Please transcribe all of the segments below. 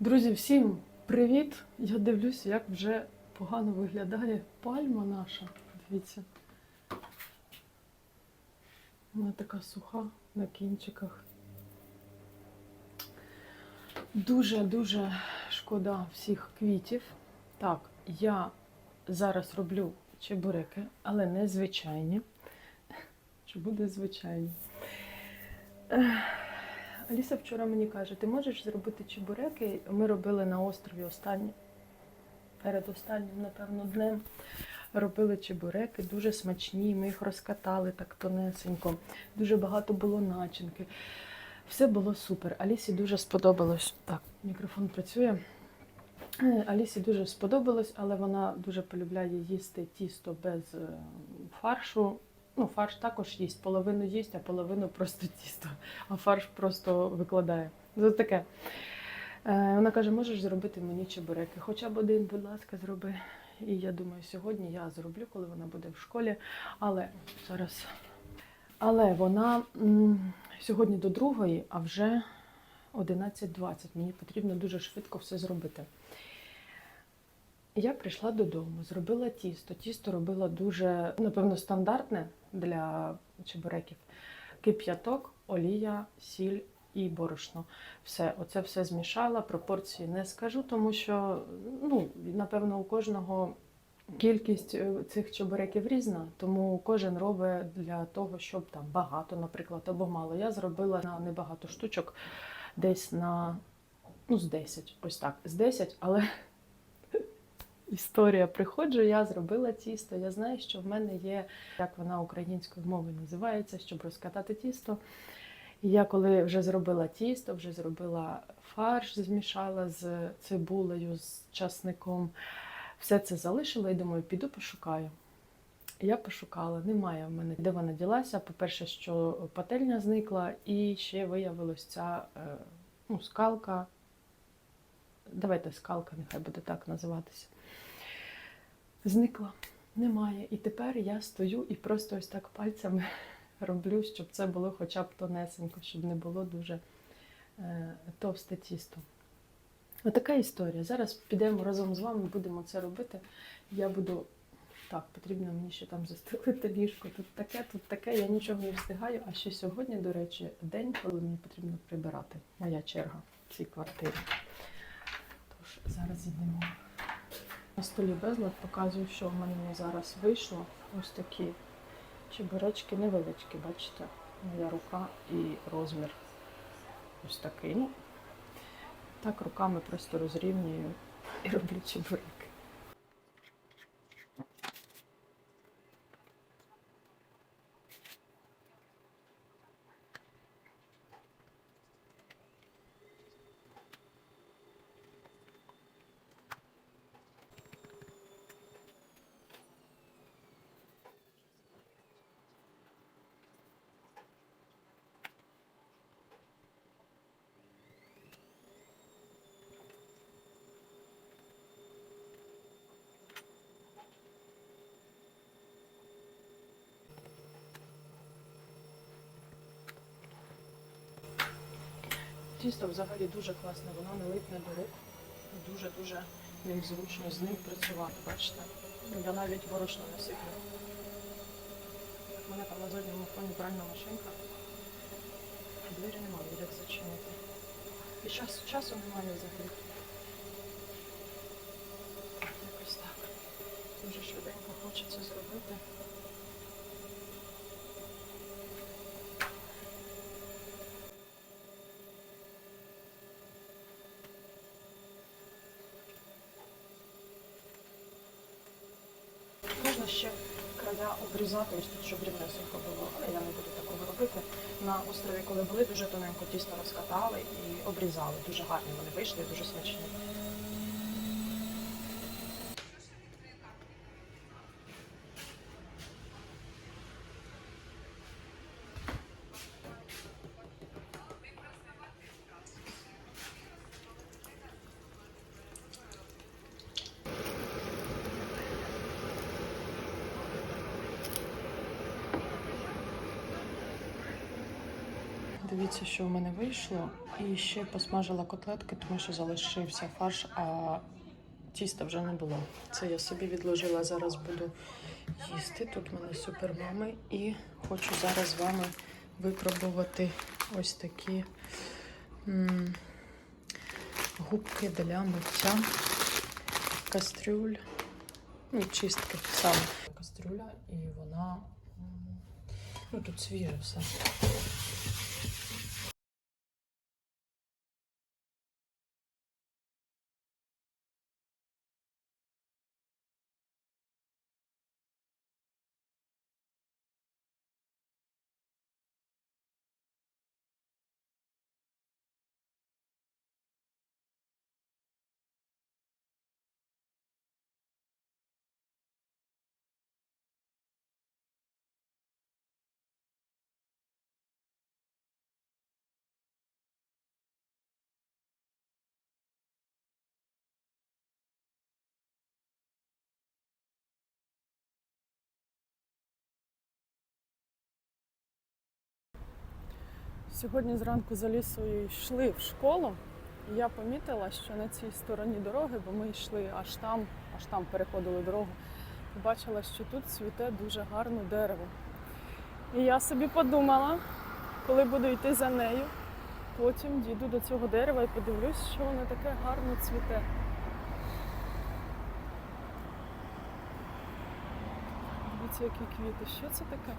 Друзі, всім привіт! Я дивлюся, як вже погано виглядає пальма наша. Дивіться. Вона така суха на кінчиках. Дуже-дуже шкода всіх квітів. Так, я зараз роблю чебуреки, але не звичайні. Чи буде звичайні? Аліса вчора мені каже, ти можеш зробити чебуреки? Ми робили на острові останні, перед останнім, напевно, днем. Робили чебуреки, дуже смачні. Ми їх розкатали так тонесенько. Дуже багато було начинки. Все було супер. Алісі дуже сподобалось. Так, мікрофон працює. Е, Алісі дуже сподобалось, але вона дуже полюбляє їсти тісто без е, фаршу. Ну, фарш також їсть, половину їсть, а половину просто тісто, а фарш просто викладає. Це таке. Е, Вона каже, можеш зробити мені чебуреки. Хоча б один, будь ласка, зроби. І я думаю, сьогодні я зроблю, коли вона буде в школі. Але зараз. Але вона сьогодні до другої, а вже 11.20. Мені потрібно дуже швидко все зробити. Я прийшла додому, зробила тісто. Тісто робила дуже, напевно, стандартне для чебуреків. Кип'яток, олія, сіль і борошно. Все, оце все змішала. Пропорції не скажу, тому що, ну, напевно, у кожного кількість е, цих чебуреків різна, тому кожен робить для того, щоб там багато, наприклад, або мало. Я зробила на небагато штучок, десь на ну, з 10, ось так, з 10, але історія. Приходжу, я зробила тісто. Я знаю, що в мене є, як вона українською мовою називається, щоб розкатати тісто. І я коли вже зробила тісто, вже зробила фарш, змішала з цибулею, з часником. Все це залишила і думаю, піду пошукаю. Я пошукала, немає в мене, де вона ділася. По-перше, що пательня зникла, і ще виявилось ця е, ну, скалка. Давайте скалка, нехай буде так називатися. Зникла, немає. І тепер я стою і просто ось так пальцями роблю, щоб це було хоча б тонесенько, щоб не було дуже е, товсте тісто. Отака історія. Зараз підемо разом з вами, будемо це робити. Я буду. Так, потрібно мені ще там застелити ліжко. Тут таке, тут таке, я нічого не встигаю. А ще сьогодні, до речі, день, коли мені потрібно прибирати. Моя черга в цій квартирі. Тож, зараз йдемо. На столі безлад показую, що в мене зараз вийшло. Ось такі чебуречки невеличкі, бачите? Моя рука і розмір ось такий. Так руками просто розрівнюю і роблю чебуреки. Тісто взагалі дуже класне, воно не липне до рук. Дуже-дуже ним зручно з ним працювати, бачите? Я навіть борошно не сиплю. У мене там на задньому фоні пральна машинка. Двері немає, як зачинити. І час, часу немає взагалі. Якось так. Дуже швиденько хочеться зробити. Можна ще края обрізати, ось тут, щоб рівнесенько було, але я не буду такого робити. На острові, коли були, дуже тоненько тісто розкатали і обрізали. Дуже гарні вони вийшли, дуже смачні. Дивіться, що в мене вийшло. І ще посмажила котлетки, тому що залишився фарш, а тіста вже не було. Це я собі відложила. Зараз буду їсти. Тут в мене супермами. І хочу зараз з вами випробувати ось такі м, губки для миття кастрюль. Ну, чистки саме. Кастрюля, і вона. Ну, тут свіже все. Сьогодні зранку за лісою йшли в школу, і я помітила, що на цій стороні дороги, бо ми йшли аж там, аж там переходили дорогу, побачила, що тут цвіте дуже гарне дерево. І я собі подумала, коли буду йти за нею, потім дійду до цього дерева і подивлюсь, що воно таке гарно цвіте. Дивіться, які квіти. Що це таке?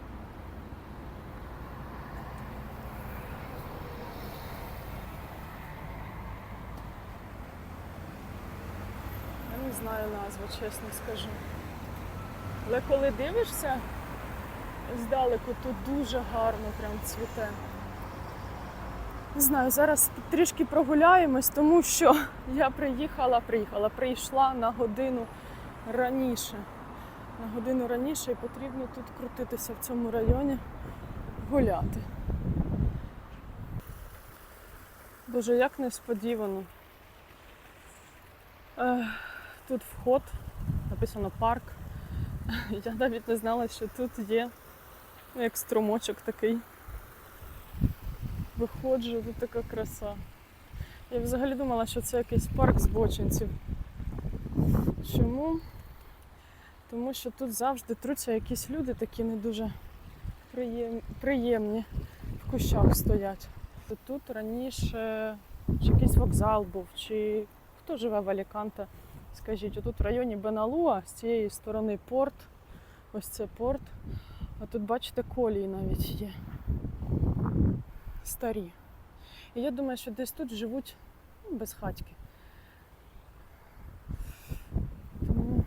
Знаю назву, чесно скажу. Але коли дивишся здалеку, то дуже гарно прям цвіте. Не знаю, зараз трішки прогуляємось, тому що я приїхала, приїхала, прийшла на годину раніше. На годину раніше і потрібно тут крутитися в цьому районі, гуляти. Боже, як несподівано. Ех, Тут вход, написано парк. Я навіть не знала, що тут є ну, як струмочок такий. Виходжу, тут така краса. Я взагалі думала, що це якийсь парк збочинців. Чому? Тому що тут завжди труться якісь люди такі не дуже приєм... приємні в кущах стоять. Тут раніше чи якийсь вокзал був, чи хто живе в Аліканте, скажіть, отут в районі Беналуа, з цієї сторони порт, ось це порт. А тут, бачите, колії навіть є. Старі. І я думаю, що десь тут живуть ну, без хатьки. Тому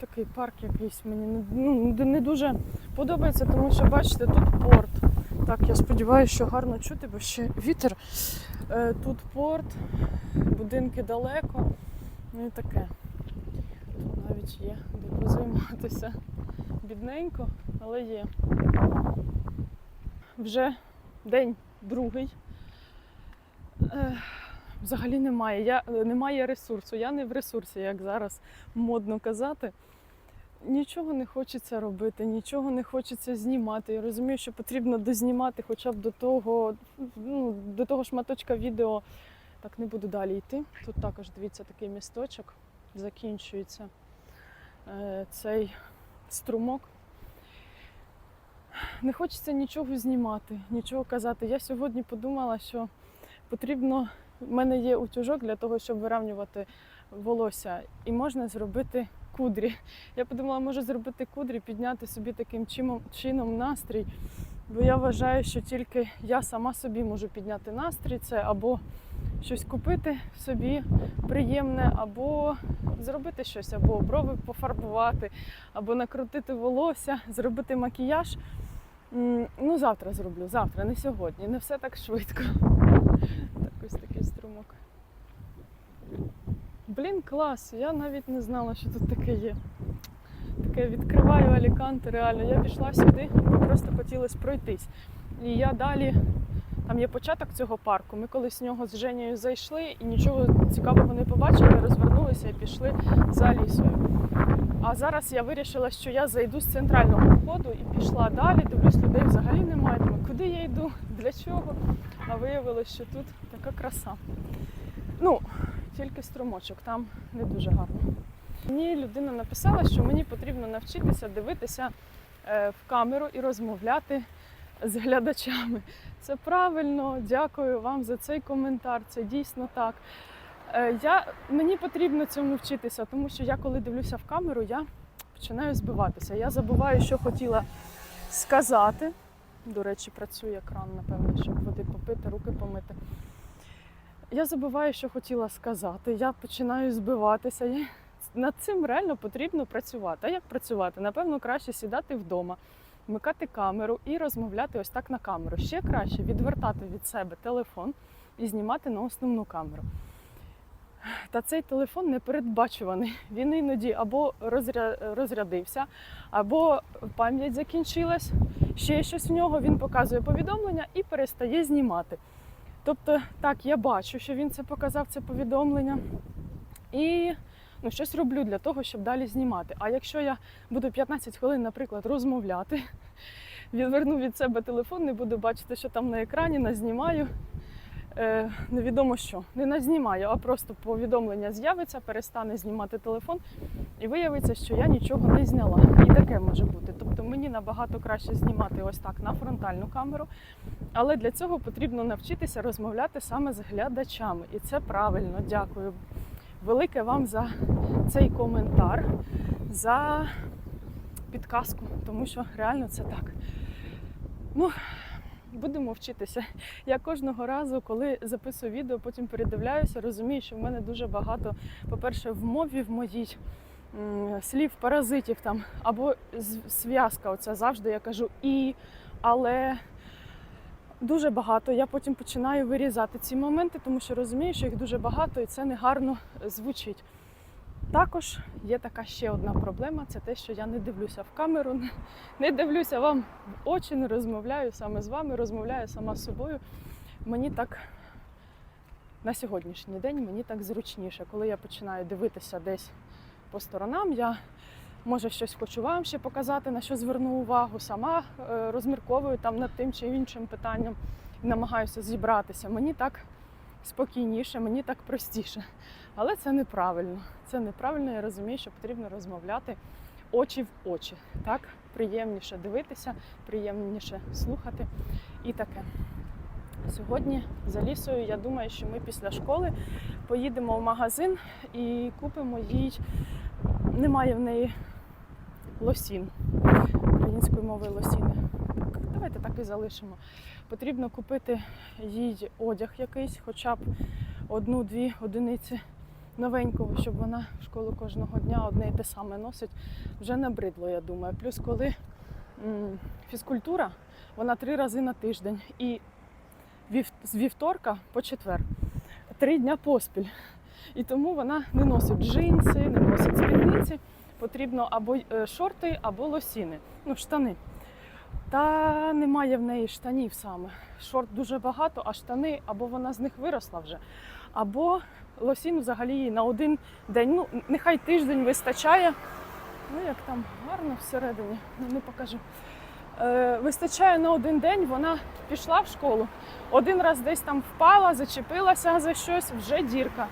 такий парк якийсь мені ну, не дуже подобається, тому що, бачите, тут порт. Так, я сподіваюся, що гарно чути, бо ще вітер. Е, Тут порт, будинки далеко. Ну і таке. Тут навіть є де позайматися. Бідненько, але є. Вже день другий. Взагалі немає. Я, немає ресурсу. Я не в ресурсі, як зараз модно казати. Нічого не хочеться робити, нічого не хочеться знімати. Я розумію, що потрібно дознімати хоча б до того, ну, до того шматочка відео. Так не буду далі йти. Тут також дивіться такий місточок, закінчується е, цей струмок. Не хочеться нічого знімати, нічого казати. Я сьогодні подумала, що потрібно. У мене є утюжок для того, щоб виравнювати волосся, і можна зробити кудрі. Я подумала, може зробити кудрі, підняти собі таким чином настрій. Бо я вважаю, що тільки я сама собі можу підняти настрій. Це або щось купити собі приємне, або зробити щось, або брови пофарбувати, або накрутити волосся, зробити макіяж. Ну, завтра зроблю, завтра, не сьогодні. Не все так швидко. Так ось такий струмок. Блін, клас! Я навіть не знала, що тут таке є. Таке відкриваю Аліканте, реально. Я пішла сюди, просто хотілося пройтись. І я далі Там є початок цього парку. Ми колись в нього з Женєю зайшли і нічого цікавого не побачили, розвернулися і пішли за лісою. А зараз я вирішила, що я зайду з центрального входу і пішла далі. Дивлюсь, людей взагалі немає. Думаю, куди я йду, для чого? А виявилось, що тут така краса. Ну, тільки струмочок, там не дуже гарно. Мені людина написала, що мені потрібно навчитися дивитися е, в камеру і розмовляти з глядачами. Це правильно, дякую вам за цей коментар. Це дійсно так. Е, Я, мені потрібно цьому вчитися, тому що я, коли дивлюся в камеру, я починаю збиватися. Я забуваю, що хотіла сказати. До речі, працює кран, напевно, щоб води попити, руки помити. Я забуваю, що хотіла сказати. Я починаю збиватися. Над цим реально потрібно працювати. А як працювати? Напевно, краще сідати вдома, вмикати камеру і розмовляти ось так на камеру. Ще краще відвертати від себе телефон і знімати на основну камеру. Та цей телефон непередбачуваний. Він іноді або розря... розрядився, або пам'ять закінчилась, ще щось в нього, він показує повідомлення і перестає знімати. Тобто, так, я бачу, що він це показав, це повідомлення, і ну, щось роблю для того, щоб далі знімати. А якщо я буду 15 хвилин, наприклад, розмовляти, відверну від себе телефон, не буду бачити, що там на екрані, назнімаю. Е, невідомо що. Не назнімаю, а просто повідомлення з'явиться, перестане знімати телефон, і виявиться, що я нічого не зняла. І таке може бути. Тобто мені набагато краще знімати ось так на фронтальну камеру. Але для цього потрібно навчитися розмовляти саме з глядачами. І це правильно. Дякую. Велике вам за цей коментар, за підказку, тому що реально це так. Ну, будемо вчитися. Я кожного разу, коли записую відео, потім передивляюся, розумію, що в мене дуже багато, по-перше, в мові в моїй слів, паразитів там, або зв'язка. Оця завжди я кажу і, але дуже багато. Я потім починаю вирізати ці моменти, тому що розумію, що їх дуже багато і це негарно звучить. Також є така ще одна проблема: це те, що я не дивлюся в камеру, не дивлюся вам в очі, не розмовляю саме з вами, розмовляю сама з собою. Мені так на сьогоднішній день мені так зручніше. Коли я починаю дивитися десь по сторонам, я може щось хочу вам ще показати, на що зверну увагу, сама е, розмірковую там над тим чи іншим питанням, намагаюся зібратися. Мені так спокійніше, мені так простіше. Але це неправильно. Це неправильно. Я розумію, що потрібно розмовляти очі в очі. Так приємніше дивитися, приємніше слухати і таке. Сьогодні за лісою я думаю, що ми після школи поїдемо в магазин і купимо їй. Немає в неї лосін української мови лосіни. Давайте так і залишимо. Потрібно купити їй одяг якийсь, хоча б одну-дві одиниці новенького, щоб вона в школу кожного дня одне і те саме носить. Вже набридло, я думаю. Плюс, коли м, фізкультура, вона три рази на тиждень. І вів- з вівторка по четвер. Три дня поспіль. І тому вона не носить джинси, не носить спідниці. Потрібно або е, шорти, або лосіни. Ну, штани. Та немає в неї штанів саме. Шорт дуже багато, а штани або вона з них виросла вже, або лосін взагалі їй на один день. Ну, нехай тиждень вистачає. Ну, як там гарно всередині, ну, не покажу. Е, вистачає на один день, вона пішла в школу, один раз десь там впала, зачепилася за щось, вже дірка.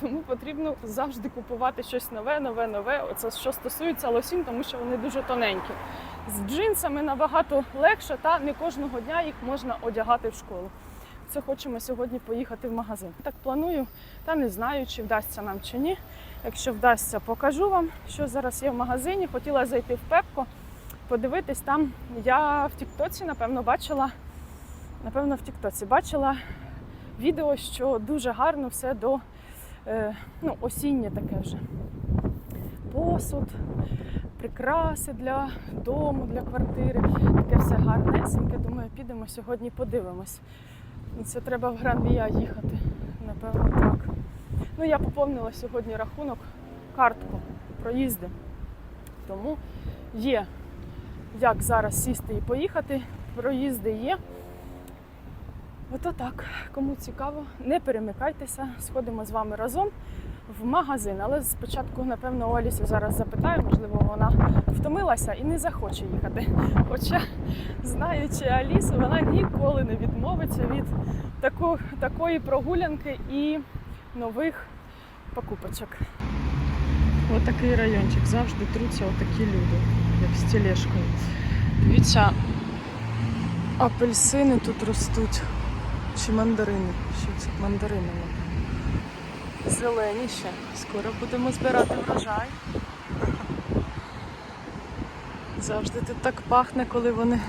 Тому потрібно завжди купувати щось нове, нове, нове. Оце що стосується лосін, тому що вони дуже тоненькі. З джинсами набагато легше, та не кожного дня їх можна одягати в школу. Це хочемо сьогодні поїхати в магазин. Так планую, та не знаю, чи вдасться нам чи ні. Якщо вдасться, покажу вам, що зараз є в магазині. Хотіла зайти в Пепко, подивитись там. Я в Тіктоці, напевно, бачила, напевно, в Тіктоці бачила відео, що дуже гарно все до ну, осіннє таке вже. Посуд, прикраси для дому, для квартири. Таке все гарнесеньке. Думаю, підемо сьогодні подивимось. Це треба в Гран-Вія їхати. Напевно, так. Ну, я поповнила сьогодні рахунок, картку, проїзди. Тому є як зараз сісти і поїхати. Проїзди є. Ото так. Кому цікаво, не перемикайтеся, сходимо з вами разом в магазин. Але спочатку, напевно, у Алісі зараз запитаю, можливо, вона втомилася і не захоче їхати. Хоча, знаючи Алісу, вона ніколи не відмовиться від таку, такої прогулянки і нових покупочок. Отакий райончик. Завжди труться отакі люди, як з тележкою. Дивіться, апельсини тут ростуть. Чи мандарини? Що це? Мандарини. Зелені ще. Скоро будемо збирати врожай. Завжди тут так пахне, коли вони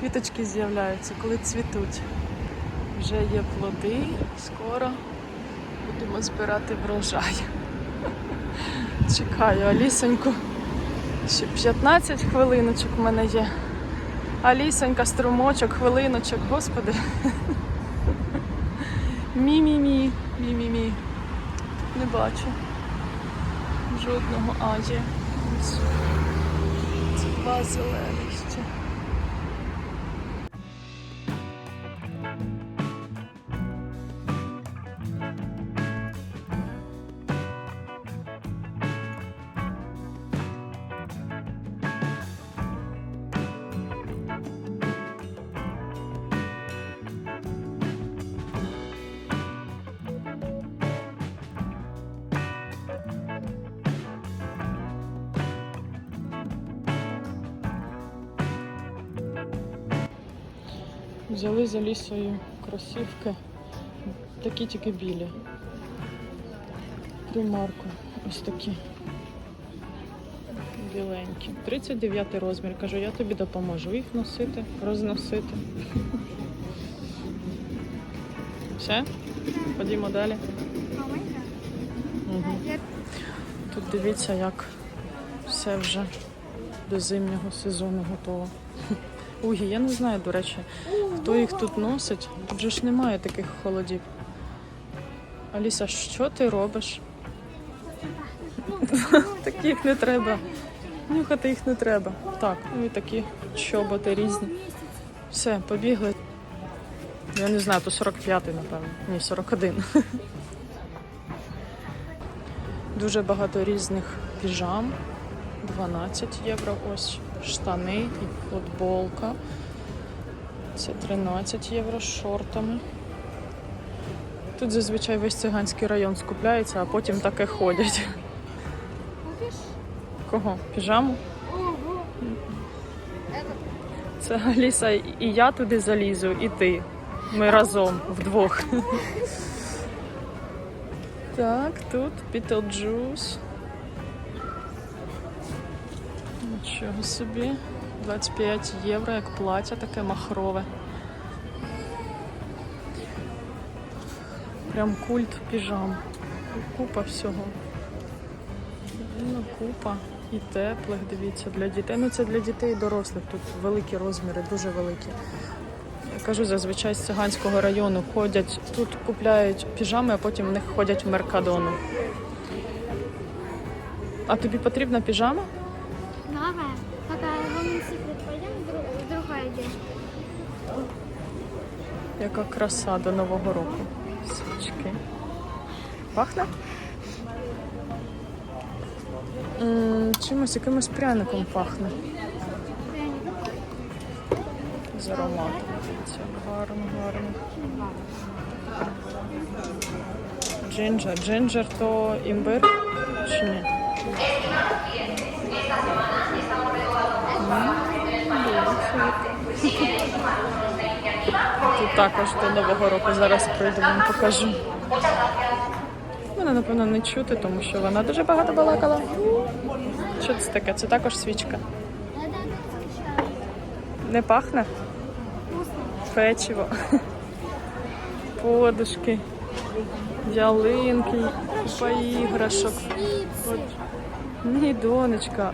квіточки з'являються, коли цвітуть. Вже є плоди, скоро будемо збирати врожай. Чекаю Алісоньку. Ще 15 хвилиночок в мене є. Алісонька, струмочок, хвилиночок, господи. Мі-мі-мі, мі-мі-мі. Не бачу. Жодного азі. Це два зелених Взяли за лісою кросівки. Такі тільки білі. Примарку. Ось такі. Біленькі. 39 розмір. Кажу, я тобі допоможу їх носити, розносити. Все? Ходімо далі. Угу. Тут дивіться, як все вже до зимнього сезону готово. Угі, я не знаю, до речі, хто їх тут носить. Тут же ж немає таких холодів. Аліса, що ти робиш? Таких не треба. Нюхати їх не треба. Так, ну і такі чоботи різні. Все, побігли. Я не знаю, то 45-й, напевно. Ні, 41. Дуже багато різних піжам. 12 євро ось штани і футболка. Це 13 євро з шортами. Тут зазвичай весь циганський район скупляється, а потім таке ходять. Кого? Піжаму? Це Аліса і я туди залізу, і ти. Ми разом вдвох. Так, тут Beetlejuice. Нічого собі. 25 євро, як плаття таке махрове. Прям культ піжам. Купа всього. Ну, купа і теплих, дивіться, для дітей. Ну це для дітей і дорослих. Тут великі розміри, дуже великі. Я кажу, зазвичай з циганського району ходять, тут купляють піжами, а потім в них ходять в Меркадону. А тобі потрібна піжама? Яка краса до Нового року. Свічки. Пахне? Чимось, якимось пряником пахне. З ароматом. Гарно, гарно. Джинджер. Джинджер то імбир чи ні? Дивіться, як. Тут також до Нового року зараз прийду, вам покажу. Мене, напевно, не чути, тому що вона дуже багато балакала. Що це таке? Це також свічка. Не пахне? Печиво. Подушки, ялинки, купа іграшок. Ні, донечка.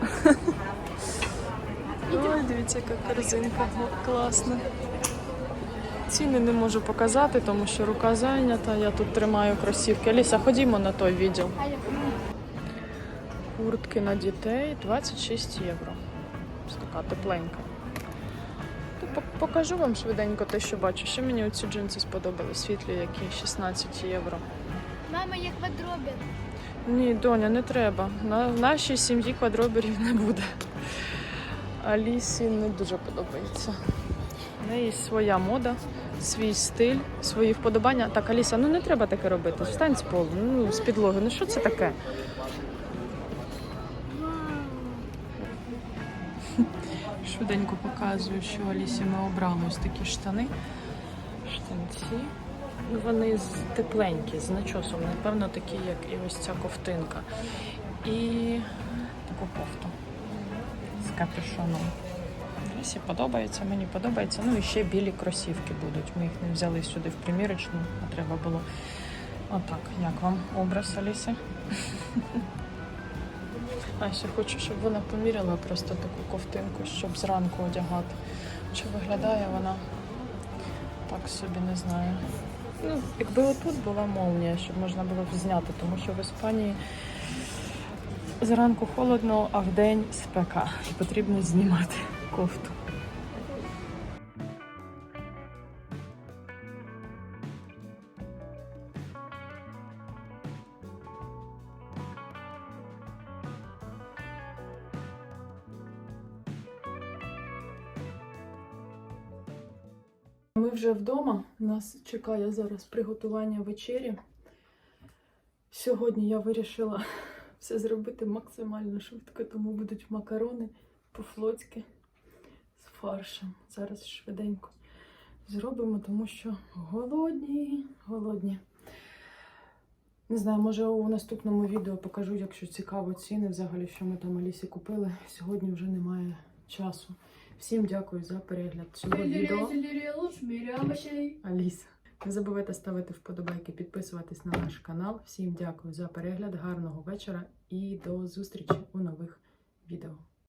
Ой, дивіться, яка корзинка класна. Ціни не можу показати, тому що рука зайнята. Я тут тримаю кросівки. Аліса, ходімо на той відділ. Куртки на дітей 26 євро. Ось така тепленька. Покажу вам швиденько те, що бачу. Ще мені оці джинси сподобались, світлі, які 16 євро. Мама, як квадробір. Ні, доня, не треба. На, в нашій сім'ї квадроберів не буде. Алісі не дуже подобається. В неї своя мода, свій стиль, свої вподобання. Так, Аліса, ну не треба таке робити. Встань з полу, ну з підлоги. Ну що це таке? Швиденько показую, що Алісі ми обрали ось такі штани. Штанці. Ну, Вони тепленькі, з начосом, напевно, такі, як і ось ця ковтинка. І таку кофту з капюшоном. Алісі подобається, мені подобається. Ну і ще білі кросівки будуть. Ми їх не взяли сюди в примірочну, а треба було. Отак, як вам образ Аліси? А ще хочу, щоб вона поміряла просто таку ковтинку, щоб зранку одягати. Чи виглядає вона так собі, не знаю. Ну, якби отут була молнія, щоб можна було б зняти, тому що в Іспанії зранку холодно, а вдень спека. І потрібно знімати кофту. Ми вже вдома. Нас чекає зараз приготування вечері. Сьогодні я вирішила все зробити максимально швидко, тому будуть макарони по-флотськи фаршем. Зараз швиденько зробимо, тому що голодні, голодні. Не знаю, може у наступному відео покажу, якщо цікаво ціни взагалі, що ми там Алісі купили. Сьогодні вже немає часу. Всім дякую за перегляд цього відео. Аліса. Не забувайте ставити вподобайки, підписуватись на наш канал. Всім дякую за перегляд, гарного вечора і до зустрічі у нових відео.